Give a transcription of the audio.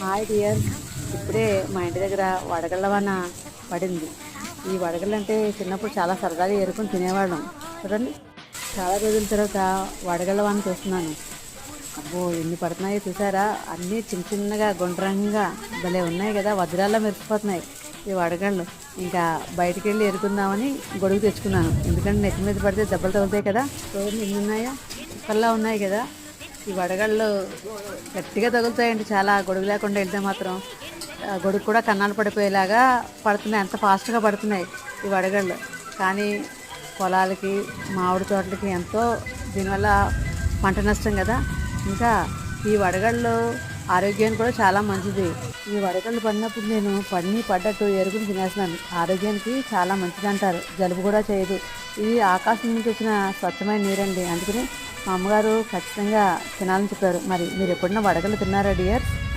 Hi dear. ఇప్పుడే మా ఇంటి దగ్గర వడగళ్ళ వాన పడింది. ఈ వడగళ్ళు అంటే చిన్నప్పుడు చాలా సరదాగా ఏరుకొని తినేవాళ్ళం. చూడండి. చాలా రోజుల తర్వాత వడగళ్ళవన చూస్తున్నాను. అబ్బో ఎన్ని పడుతున్నాయో చూసారా? అన్నీ చిన్న చిన్నగా గుండ్రంగా భలే ఉన్నాయి కదా. వజ్రాల్లో మెరిసిపోతున్నాయి ఈ వడగళ్ళు. ఇంకా బయటికి వెళ్ళి ఎరుకుందామని గొడుగు తెచ్చుకున్నాను. ఎందుకంటే నెత్తి మీద పడితే దెబ్బలు తగులుతాయి కదా. రోజులు ఎన్ని ఉన్నాయో. కల్లా ఉన్నాయి కదా. ఈ వడగళ్ళు గట్టిగా తగులుతాయండి. చాలా గొడుగు లేకుండా వెళ్తే మాత్రం గొడుగు కూడా కన్నాలు పడిపోయేలాగా పడుతున్నాయి. అంత ఫాస్ట్గా పడుతున్నాయి ఈ వడగళ్ళు. కానీ పొలాలకి మామిడి తోటలకి ఎంతో దీనివల్ల పంట నష్టం కదా. ఇంకా ఈ వడగళ్ళు ఆరోగ్యానికి కూడా చాలా మంచిది. ఈ వడగళ్ళు పడినప్పుడు నేను పడిని పడ్డట్టు ఎరుగుని తినేస్తున్నాను. ఆరోగ్యానికి చాలా మంచిది అంటారు జలుబు కూడా చేయదు. ఇది ఆకాశం నుంచి వచ్చిన స్వచ్ఛమైన నీరండి. అందుకని మా అమ్మగారు ఖచ్చితంగా తినాలని చెప్పారు. మరి మీరు ఎప్పుడైనా వడగలు తిన్నారా డియర్స్